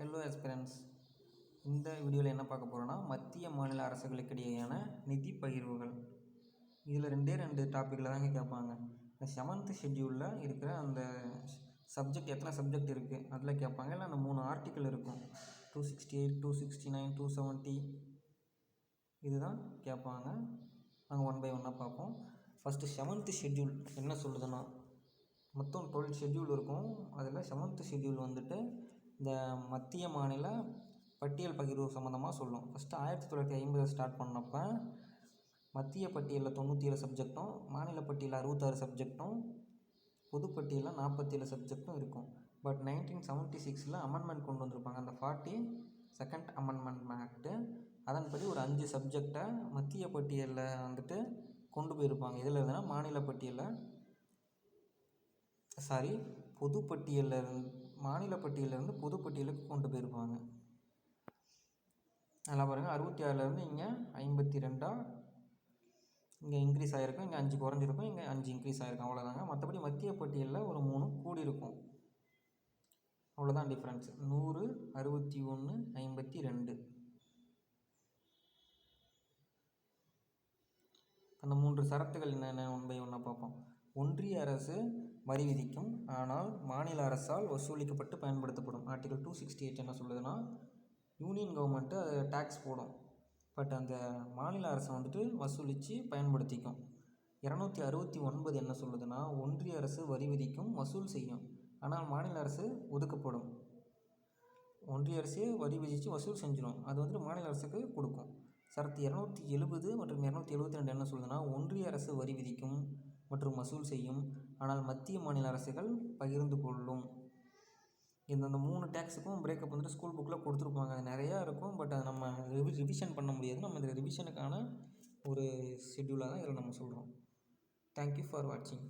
Hello எஸ்பிரன்ஸ் இந்த வீடியோவில் என்ன பார்க்க போகிறோன்னா மத்திய மாநில அரசுகளுக்கு இடையேயான நிதி பகிர்வுகள். இதில் ரெண்டே ரெண்டு டாப்பிக்கில் தாங்க கேட்பாங்க இந்த செவன்த்து ஷெட்யூலில் இருக்கிற அந்த சப்ஜெக்ட் எத்தனை சப்ஜெக்ட் இருக்குது அதில் கேட்பாங்க இல்லை அந்த மூணு ஆர்டிக்கல் இருக்கும். Two sixty eight two sixty nine two seventy இதுதான் கேட்பாங்க நாங்கள் ஒன் பை ஒன்னாக பார்ப்போம். ஃபஸ்ட்டு செவன்த்து ஷெட்யூல் என்ன சொல்லுதுன்னா மொத்தம் டுவெல் ஷெட்யூல் இருக்கும். அதில் செவன்த்து ஷெட்யூல் வந்துட்டு இந்த மத்திய மாநில பட்டியல் பகிர்வு சம்மந்தமாக சொல்லும். ஃபஸ்ட்டு ஆயிரத்தி தொள்ளாயிரத்தி ஐம்பது ஸ்டார்ட் பண்ணப்போ மத்திய பட்டியலில் தொண்ணூற்றி ஏழு சப்ஜெக்ட்டும் மாநில பட்டியலில் அறுபத்தாறு சப்ஜெக்ட்டும் பொதுப்பட்டியலில் நாற்பத்தேழு சப்ஜெக்ட்டும் இருக்கும். பட் நைன்டீன் செவன்ட்டி சிக்ஸில் அமெண்ட்மெண்ட் கொண்டு வந்திருப்பாங்க. அந்த ஃபார்ட்டி செகண்ட் அமெண்ட்மெண்ட் ஆக்ட்டு அதன்படி ஒரு அஞ்சு சப்ஜெக்டை மத்திய பட்டியலில் வந்துட்டு கொண்டு போயிருப்பாங்க. இதில் இருந்ததுன்னா மாநில பட்டியலில் சாரி பொதுப்பட்டியலில் இருந்து மாநில புதுப் பட்டியலுக்கு கொண்டு போயிருப்பாங்க. நல்லா பாருங்கள் அறுபத்தி ஆறுலேருந்து இங்கே ஐம்பத்தி ரெண்டாக இங்கே இன்க்ரீஸ் ஆகிருக்கும் இங்கே அஞ்சு குறைஞ்சிருக்கும். இங்கே அஞ்சு இன்க்ரீஸ் ஆகிருக்கும் அவ்வளோதாங்க மற்றபடி மத்திய பட்டியலில் ஒரு மூணு கூடி இருக்கும் அவ்வளோதான் டிஃப்ரென்ஸ் நூறு அறுபத்தி ஒன்று ஐம்பத்தி ரெண்டு. அந்த மூன்று சரத்துகள் என்னென்ன? ஒன் பை ஒன்னாக பார்ப்போம். ஒன்றிய அரசு வரி விதிக்கும். ஆனால் மாநில அரசால் வசூலிக்கப்பட்டு பயன்படுத்தப்படும். ஆர்டிகல் டூ சிக்ஸ்டி எயிட் என்ன சொல்லுதுன்னா யூனியன் கவர்மெண்ட்டு அது டேக்ஸ் போடும். பட் அந்த மாநில அரசை வந்துட்டு வசூலித்து பயன்படுத்திக்கும். இரநூத்தி அறுபத்தி ஒன்பது என்ன சொல்லுதுன்னா ஒன்றிய அரசு வரி விதிக்கும் வசூல் செய்யும். ஆனால் மாநில அரசு ஒதுக்கப்படும். ஒன்றிய அரசே வரி விதித்து வசூல் செஞ்சிடும் அது வந்துட்டு மாநில அரசுக்கு கொடுக்கும். சரத்து இரநூத்தி எழுபது மற்றும் இரநூத்தி எழுபத்தி ரெண்டு என்ன சொல்லுதுன்னா ஒன்றிய அரசு வரி விதிக்கும். மற்றும் வசூல் செய்யும். ஆனால் மத்திய மாநில அரசுகள் பகிர்ந்து கொள்ளும். இந்த மூணு டேக்ஸுக்கும் பிரேக்கப் வந்துட்டு ஸ்கூல் புக்கில் கொடுத்துருப்பாங்க. அது நிறையா இருக்கும். பட் அதை நம்ம ரிவி ரிவிஷன் பண்ண முடியாது. நம்ம இந்த ரிவிஷனுக்கான ஒரு ஷெட்யூலாக தான் இதில் நம்ம சொல்கிறோம் தேங்க்யூ ஃபார் வாட்சிங்